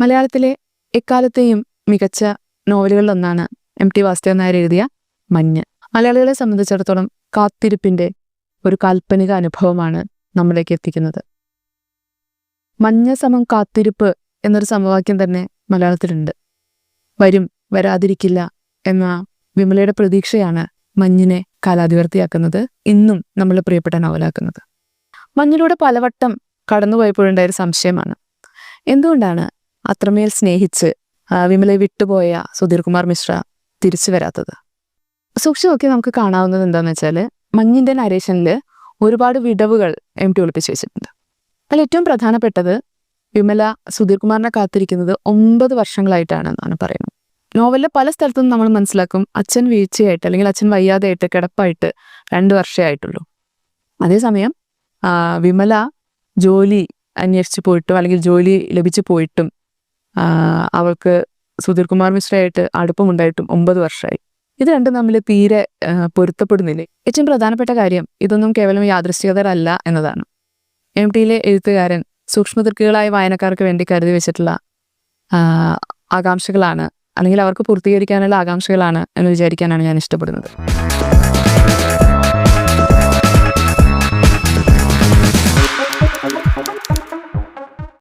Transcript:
മലയാളത്തിലെ എക്കാലത്തെയും മികച്ച നോവലുകളിലൊന്നാണ് എം ടി വാസുദേവൻ നായർ എഴുതിയ മഞ്ഞ്. മലയാളികളെ സംബന്ധിച്ചിടത്തോളം കാത്തിരിപ്പിന്റെ ഒരു കാൽപ്പനിക അനുഭവമാണ് നമ്മളിലേക്ക് എത്തിക്കുന്നത്. മഞ്ഞ സമം കാത്തിരിപ്പ് എന്നൊരു സമവാക്യം തന്നെ മലയാളത്തിലുണ്ട്. വരും വരാതിരിക്കില്ല എന്ന വിമലയുടെ പ്രതീക്ഷയാണ് മഞ്ഞിനെ കാലാതിവർത്തിയാക്കുന്നത് ഇന്നും നമ്മൾ പ്രിയപ്പെട്ട നോവലാക്കുന്നത്. മഞ്ഞിലൂടെ പലവട്ടം കടന്നുപോയപ്പോഴുണ്ടായ ഒരു സംശയമാണ്. എന്തുകൊണ്ടാണ് അത്രമേൽ സ്നേഹിച്ച് വിമലയെ വിട്ടുപോയ സുധീർ കുമാർ മിശ്ര തിരിച്ചു വരാത്തത്. സൂക്ഷിച്ചു നോക്കി നമുക്ക് കാണാവുന്നത് എന്താണെന്ന് വെച്ചാൽ മഞ്ഞിന്റെ നരേഷനിൽ ഒരുപാട് വിടവുകൾ എം ടി ഒളിപ്പിച്ച് വെച്ചിട്ടുണ്ട്. അതിൽ ഏറ്റവും പ്രധാനപ്പെട്ടത് വിമല സുധീർ കുമാറിനെ കാത്തിരിക്കുന്നത് ഒമ്പത് വർഷങ്ങളായിട്ടാണെന്നാണ് പറയുന്നത്. നോവലിലെ പല സ്ഥലത്തും നമ്മൾ മനസ്സിലാക്കും അച്ഛൻ വീഴ്ചയായിട്ട് അല്ലെങ്കിൽ അച്ഛൻ വയ്യാതെയായിട്ട് കിടപ്പായിട്ട് രണ്ട് വർഷമേ ആയിട്ടുള്ളൂ. അതേസമയം വിമല ജോലി അന്വേഷിച്ച് പോയിട്ടും അല്ലെങ്കിൽ ജോലി ലഭിച്ചു പോയിട്ടും അവൾക്ക് സുധീർ കുമാർ മിശ്രയായിട്ട് അടുപ്പമുണ്ടായിട്ടും ഒമ്പത് വർഷമായി ഇത് രണ്ടും തമ്മിൽ തീരെ പൊരുത്തപ്പെടുന്നില്ലേ? ഏറ്റവും പ്രധാനപ്പെട്ട കാര്യം ഇതൊന്നും കേവലം യാദൃശ്ചികതരല്ല എന്നതാണ്. എം ടിയിലെ എഴുത്തുകാരൻ സൂക്ഷ്മതൃക്കുകളായ വായനക്കാർക്ക് വേണ്ടി കരുതി വെച്ചിട്ടുള്ള ആകാംക്ഷകളാണ് അല്ലെങ്കിൽ അവർക്ക് പൂർത്തീകരിക്കാനുള്ള ആകാംക്ഷകളാണ് എന്ന് വിചാരിക്കാനാണ് ഞാൻ ഇഷ്ടപ്പെടുന്നത്.